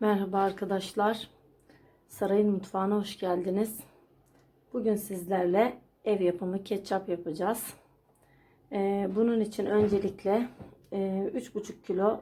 Merhaba arkadaşlar. Sarayın mutfağına hoş geldiniz. Bugün sizlerle ev yapımı ketçap yapacağız. Ee, bunun için öncelikle e, 3,5 kilo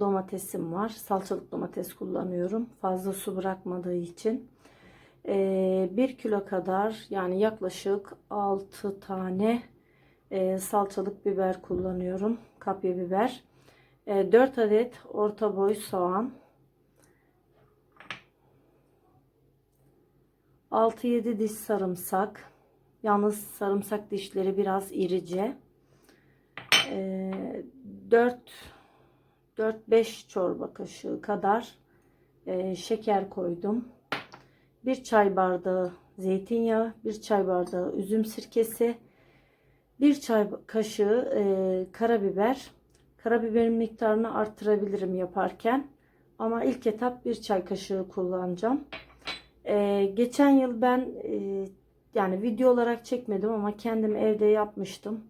domatesim var. Salçalık domates kullanıyorum. Fazla su bırakmadığı için. Ee, 1 kilo kadar yani yaklaşık 6 tane e, salçalık biber kullanıyorum. Kapya biber. 4 adet orta boy soğan. 6-7 diş sarımsak. Yalnız sarımsak dişleri biraz irice. 4 4-5 çorba kaşığı kadar e, şeker koydum. 1 çay bardağı zeytinyağı, 1 çay bardağı üzüm sirkesi, 1 çay kaşığı e, karabiber, Karabiberin miktarını arttırabilirim yaparken. Ama ilk etap bir çay kaşığı kullanacağım. Ee, geçen yıl ben e, yani video olarak çekmedim ama kendim evde yapmıştım.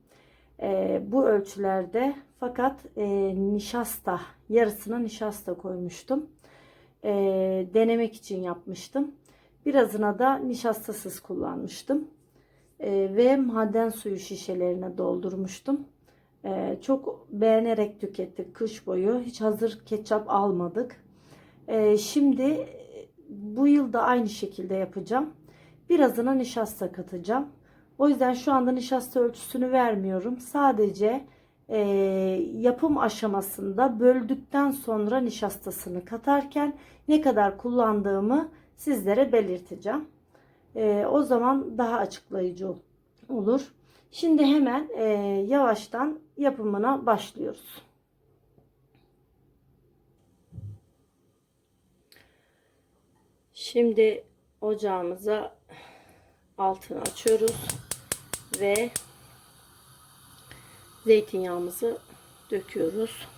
E, bu ölçülerde fakat e, nişasta yarısına nişasta koymuştum. E, denemek için yapmıştım. Birazına da nişastasız kullanmıştım. E, ve maden suyu şişelerine doldurmuştum. Ee, çok beğenerek tükettik kış boyu. Hiç hazır ketçap almadık. Ee, şimdi bu yıl da aynı şekilde yapacağım. Birazına nişasta katacağım. O yüzden şu anda nişasta ölçüsünü vermiyorum. Sadece e, yapım aşamasında böldükten sonra nişastasını katarken ne kadar kullandığımı sizlere belirteceğim. E, o zaman daha açıklayıcı olur. Şimdi hemen e, yavaştan yapımına başlıyoruz. Şimdi ocağımıza altını açıyoruz ve zeytinyağımızı döküyoruz.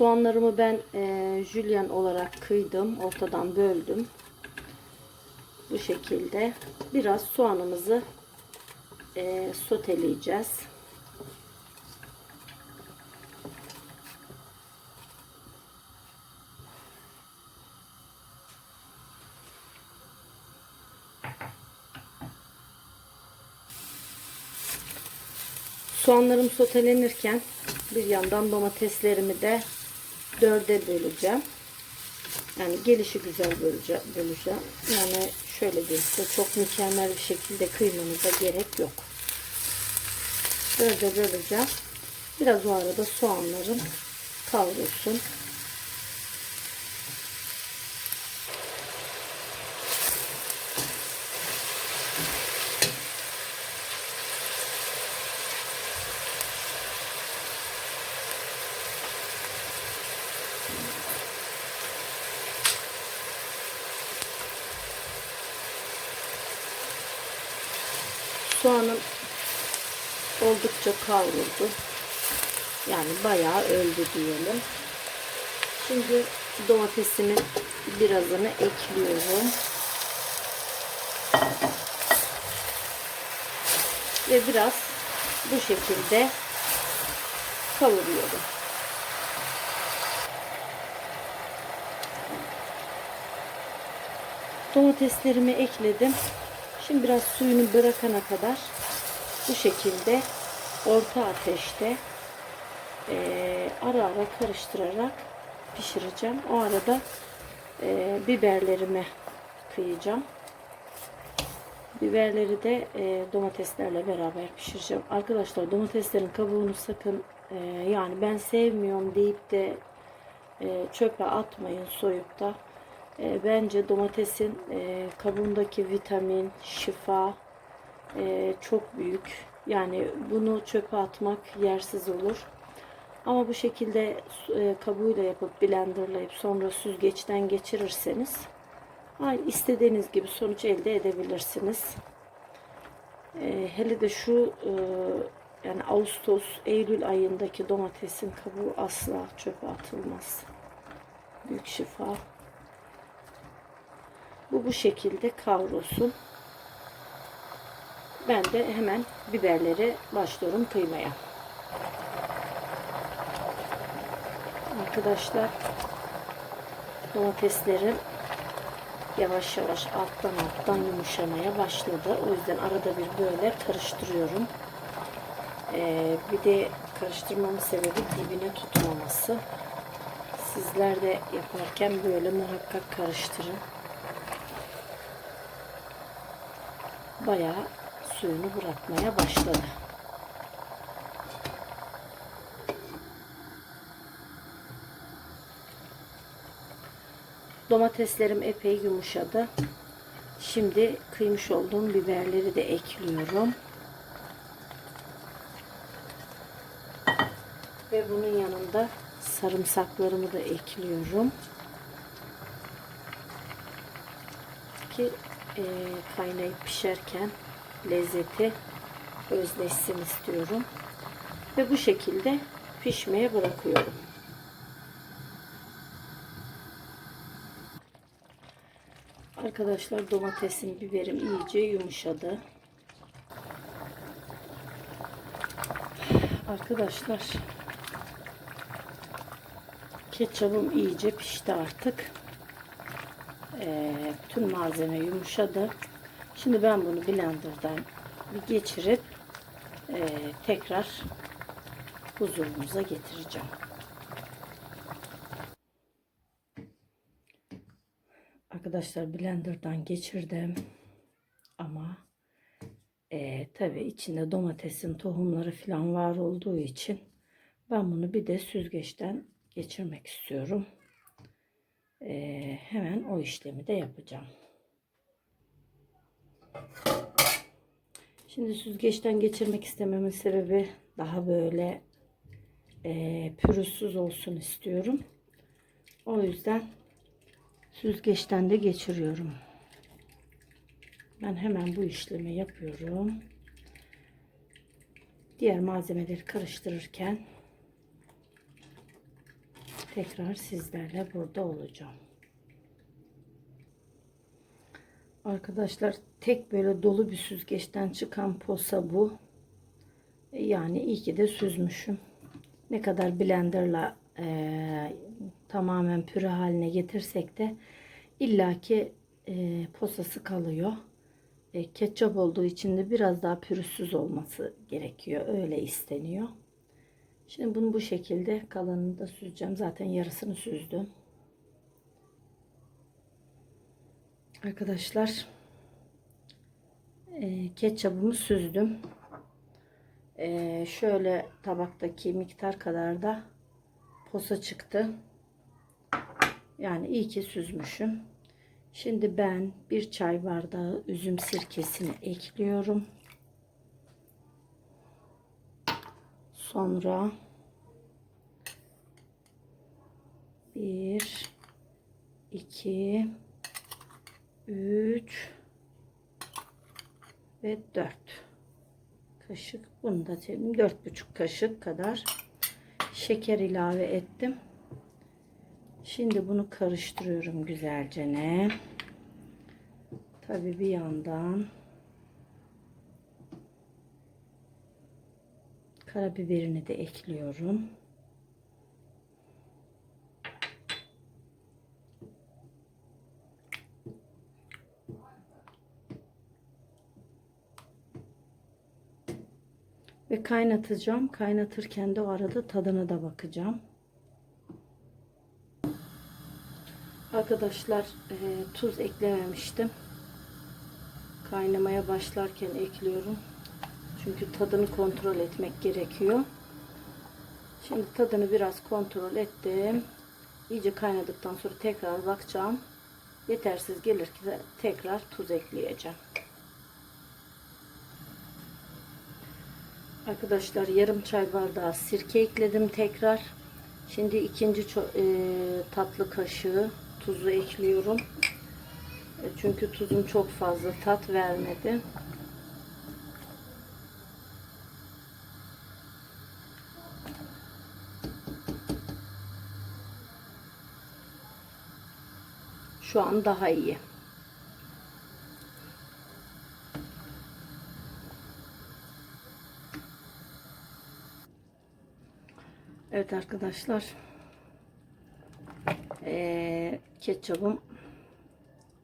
Soğanlarımı ben e, jülyen olarak kıydım. Ortadan böldüm. Bu şekilde. Biraz soğanımızı e, soteleyeceğiz. Soğanlarım sotelenirken bir yandan domateslerimi de dörde böleceğim. Yani gelişi güzel böleceğim. Yani şöyle diyeyim çok mükemmel bir şekilde kıymanıza gerek yok. Dörde böleceğim. Biraz o arada soğanlarım kavrulsun. Soğanım oldukça kavruldu. Yani bayağı öldü diyelim. Şimdi domatesimin birazını ekliyorum. Ve biraz bu şekilde kavuruyorum. Domateslerimi ekledim. Şimdi biraz suyunu bırakana kadar bu şekilde orta ateşte e, ara ara karıştırarak pişireceğim. O arada e, biberlerimi kıyacağım. Biberleri de e, domateslerle beraber pişireceğim. Arkadaşlar domateslerin kabuğunu sakın e, yani ben sevmiyorum deyip de e, çöpe atmayın soyup da. E, bence domatesin e, kabuğundaki vitamin, şifa e, çok büyük. Yani bunu çöpe atmak yersiz olur. Ama bu şekilde e, kabuğuyla yapıp blenderlayıp sonra süzgeçten geçirirseniz aynı istediğiniz gibi sonuç elde edebilirsiniz. E, hele de şu e, yani Ağustos, Eylül ayındaki domatesin kabuğu asla çöpe atılmaz. Büyük şifa. Bu bu şekilde kavrulsun. Ben de hemen biberleri başlıyorum kıymaya. Arkadaşlar domateslerim yavaş yavaş alttan alttan yumuşamaya başladı. O yüzden arada bir böyle karıştırıyorum. Ee, bir de karıştırmamın sebebi dibine tutmaması. Sizler de yaparken böyle muhakkak karıştırın. Bayağı suyunu bırakmaya başladı. Domateslerim epey yumuşadı. Şimdi kıymış olduğum biberleri de ekliyorum. Ve bunun yanında sarımsaklarımı da ekliyorum. Ki e, kaynayıp pişerken lezzeti özleşsin istiyorum. Ve bu şekilde pişmeye bırakıyorum. Arkadaşlar domatesim, biberim iyice yumuşadı. Arkadaşlar ketçabım iyice pişti artık. Ee, tüm malzeme yumuşadı. Şimdi ben bunu blenderdan bir geçirip e, tekrar huzurumuza getireceğim. Arkadaşlar blenderdan geçirdim. Ama e, tabii içinde domatesin tohumları falan var olduğu için ben bunu bir de süzgeçten geçirmek istiyorum. E, hemen o işlemi de yapacağım. Şimdi süzgeçten geçirmek istememin sebebi daha böyle e, pürüzsüz olsun istiyorum. O yüzden süzgeçten de geçiriyorum. Ben hemen bu işlemi yapıyorum. Diğer malzemeleri karıştırırken tekrar sizlerle burada olacağım. Arkadaşlar tek böyle dolu bir süzgeçten çıkan posa bu. Yani iyi ki de süzmüşüm. Ne kadar blenderla e, tamamen püre haline getirsek de illaki e, posası kalıyor. E, ketçap olduğu için de biraz daha pürüzsüz olması gerekiyor. Öyle isteniyor. Şimdi bunu bu şekilde kalanını da süzeceğim. Zaten yarısını süzdüm. Arkadaşlar e, ketçabımı süzdüm. E, şöyle tabaktaki miktar kadar da posa çıktı. Yani iyi ki süzmüşüm. Şimdi ben bir çay bardağı üzüm sirkesini ekliyorum. Sonra bir, iki, üç ve dört kaşık. Bunu da dört buçuk kaşık kadar şeker ilave ettim. Şimdi bunu karıştırıyorum güzelce ne. Tabii bir yandan karabiberini de ekliyorum. Ve kaynatacağım. Kaynatırken de o arada tadına da bakacağım. Arkadaşlar e, tuz eklememiştim. Kaynamaya başlarken ekliyorum. Çünkü tadını kontrol etmek gerekiyor. Şimdi tadını biraz kontrol ettim. İyice kaynadıktan sonra tekrar bakacağım. Yetersiz gelirse tekrar tuz ekleyeceğim. Arkadaşlar yarım çay bardağı sirke ekledim tekrar. Şimdi ikinci e, tatlı kaşığı tuzu ekliyorum. E, çünkü tuzum çok fazla tat vermedi. Şu an daha iyi. Evet arkadaşlar. Ee, ketçabım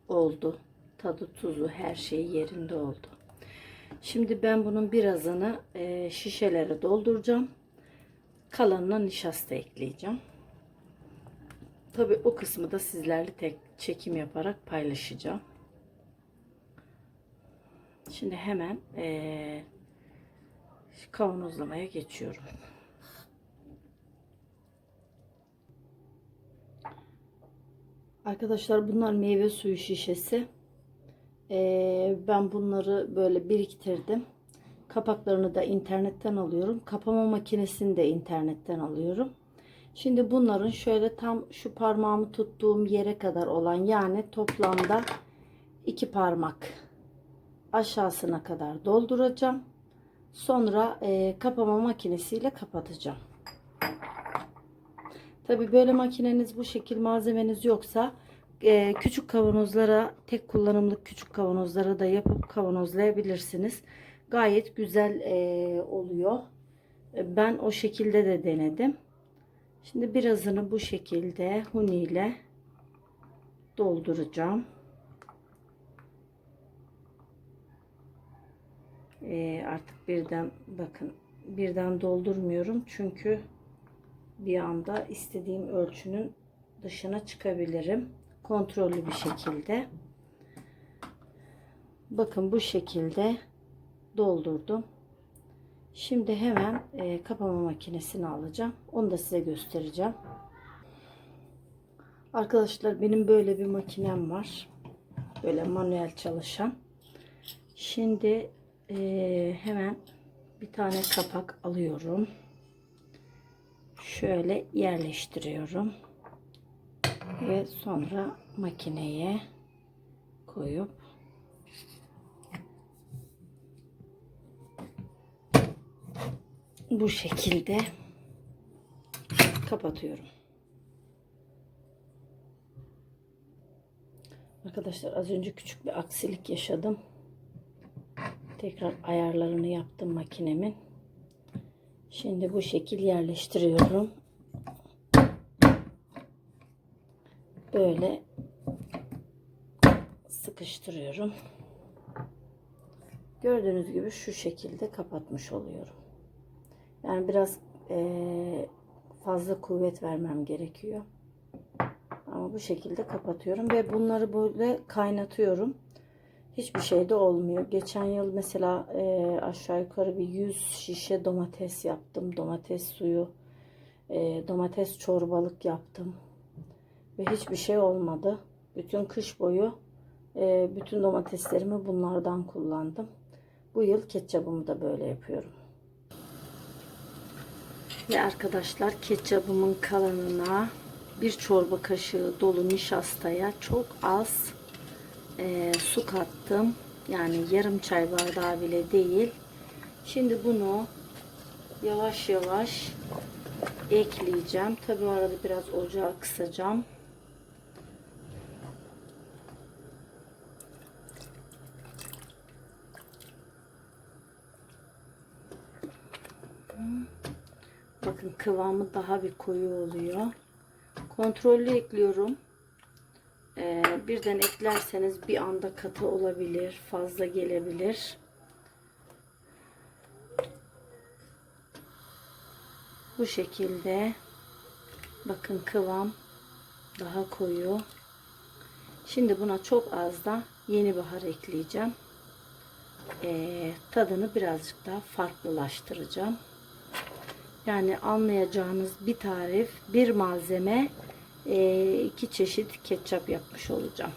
oldu. Tadı, tuzu, her şey yerinde oldu. Şimdi ben bunun birazını e, şişelere dolduracağım. Kalanına nişasta ekleyeceğim. Tabi o kısmı da sizlerle tek çekim yaparak paylaşacağım. Şimdi hemen e, kavanozlamaya geçiyorum. Arkadaşlar bunlar meyve suyu şişesi. Ee, ben bunları böyle biriktirdim. Kapaklarını da internetten alıyorum. Kapama makinesini de internetten alıyorum. Şimdi bunların şöyle tam şu parmağımı tuttuğum yere kadar olan yani toplamda iki parmak aşağısına kadar dolduracağım. Sonra e, kapama makinesiyle kapatacağım. Tabi böyle makineniz bu şekil malzemeniz yoksa e, küçük kavanozlara tek kullanımlık küçük kavanozlara da yapıp kavanozlayabilirsiniz. Gayet güzel e, oluyor. E, Ben o şekilde de denedim. Şimdi birazını bu şekilde huni ile dolduracağım. E, artık birden bakın birden doldurmuyorum çünkü bir anda istediğim ölçünün dışına çıkabilirim. Kontrollü bir şekilde. Bakın bu şekilde doldurdum. Şimdi hemen e, kapama makinesini alacağım. Onu da size göstereceğim. Arkadaşlar benim böyle bir makinem var. Böyle manuel çalışan. Şimdi e, hemen bir tane kapak alıyorum şöyle yerleştiriyorum ve sonra makineye koyup bu şekilde kapatıyorum. Arkadaşlar az önce küçük bir aksilik yaşadım. Tekrar ayarlarını yaptım makinemin. Şimdi bu şekil yerleştiriyorum. Böyle sıkıştırıyorum. Gördüğünüz gibi şu şekilde kapatmış oluyorum. Yani biraz eee, fazla kuvvet vermem gerekiyor. Ama bu şekilde kapatıyorum ve bunları böyle kaynatıyorum hiçbir şey de olmuyor. Geçen yıl mesela e, aşağı yukarı bir 100 şişe domates yaptım. Domates suyu, e, domates çorbalık yaptım. Ve hiçbir şey olmadı. Bütün kış boyu e, bütün domateslerimi bunlardan kullandım. Bu yıl ketçabımı da böyle yapıyorum. Ve arkadaşlar ketçabımın kalanına bir çorba kaşığı dolu nişastaya çok az e, su kattım. Yani yarım çay bardağı bile değil. Şimdi bunu yavaş yavaş ekleyeceğim. Tabi arada biraz ocağı kısacağım. Bakın kıvamı daha bir koyu oluyor. Kontrollü ekliyorum. Ee, birden eklerseniz bir anda katı olabilir, fazla gelebilir. Bu şekilde bakın kıvam daha koyu. Şimdi buna çok az da yeni bahar ekleyeceğim. Ee, tadını birazcık daha farklılaştıracağım. Yani anlayacağınız bir tarif, bir malzeme e, iki çeşit ketçap yapmış olacağım.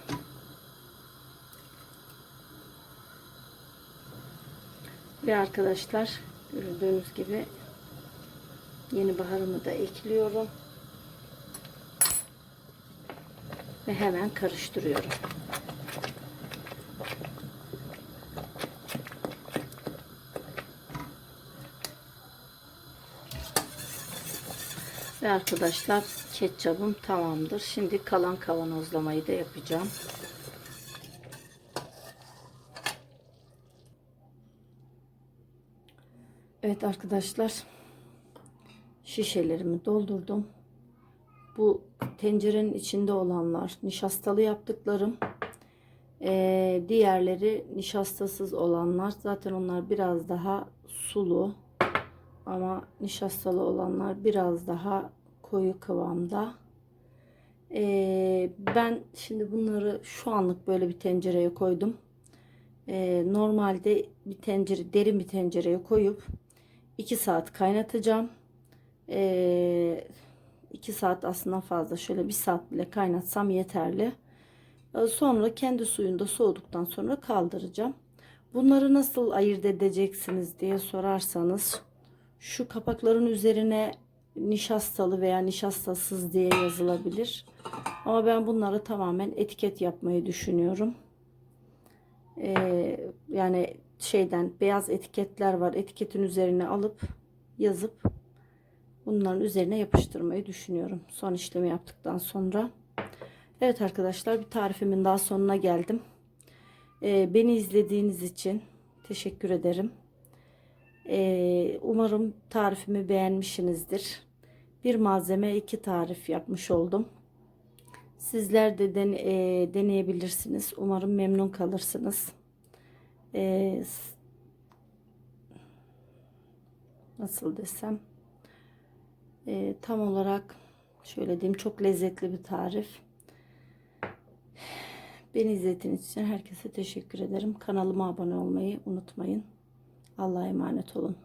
Ve arkadaşlar gördüğünüz gibi yeni baharımı da ekliyorum. Ve hemen karıştırıyorum. Ve arkadaşlar ketçabım tamamdır. Şimdi kalan kavanozlamayı da yapacağım. Evet arkadaşlar. şişelerimi doldurdum. Bu tencerenin içinde olanlar nişastalı yaptıklarım. Ee, diğerleri nişastasız olanlar. Zaten onlar biraz daha sulu. Ama nişastalı olanlar biraz daha koyu kıvamda. Ee, ben şimdi bunları şu anlık böyle bir tencereye koydum. Ee, normalde bir tencere derin bir tencereye koyup 2 saat kaynatacağım. Ee, 2 saat aslında fazla. Şöyle bir saat bile kaynatsam yeterli. Ee, Sonra kendi suyunda soğuduktan sonra kaldıracağım. Bunları nasıl ayırt edeceksiniz diye sorarsanız şu kapakların üzerine nişastalı veya nişastasız diye yazılabilir. Ama ben bunları tamamen etiket yapmayı düşünüyorum. Ee, yani şeyden beyaz etiketler var. Etiketin üzerine alıp yazıp bunların üzerine yapıştırmayı düşünüyorum. Son işlemi yaptıktan sonra. Evet arkadaşlar bir tarifimin daha sonuna geldim. Ee, beni izlediğiniz için teşekkür ederim. Ee, umarım tarifimi beğenmişsinizdir. Bir malzeme iki tarif yapmış oldum. Sizler de den- e, deneyebilirsiniz. Umarım memnun kalırsınız. S- nasıl desem Ee, tam olarak şöyle diyeyim çok lezzetli bir tarif. Beni izlediğiniz için herkese teşekkür ederim. Kanalıma abone olmayı unutmayın. Allah'a emanet olun.